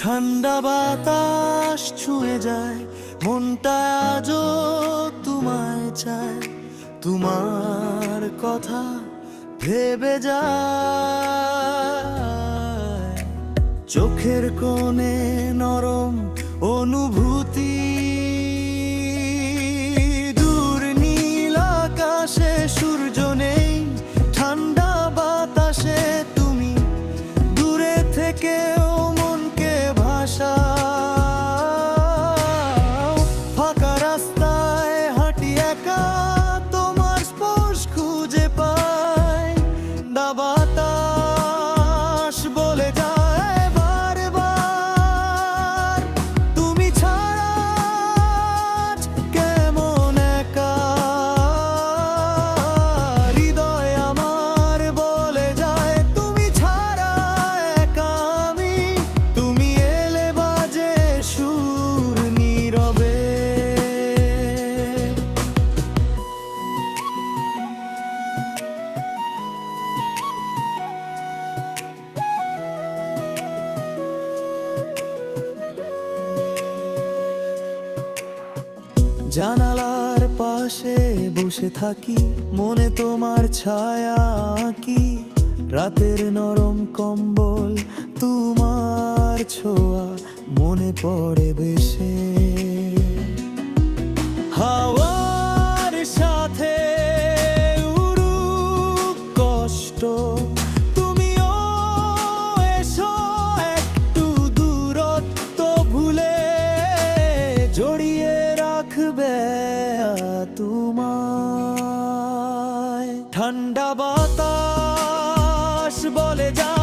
ঠান্ডা বাতাস ছুঁয়ে যায়, মনটা আজও তোমায় চায়। তোমার কথা ভেবে যায়, চোখের কোণে নরম অনুভূতি। জানালার পাশে বসে থাকি, মনে তোমার ছায়া কি রাতের নরম কম্বল, তোমার ছোঁয়া, মনে পড়ে বেশে। ঠান্ডা বাতাস বলে যা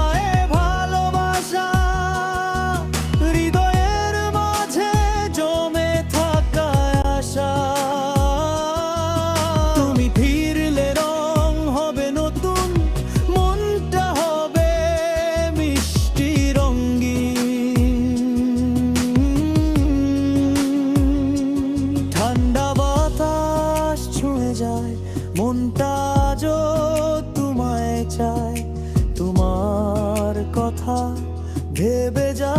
আজও তোমায় চাই। তোমার কথা ভেবে যাই।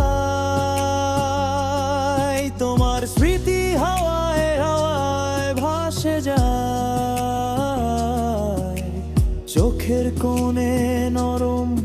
তোমার স্মৃতি হাওয়ায় হাওয়ায় ভাসে যায়। চোখের কোণে নরম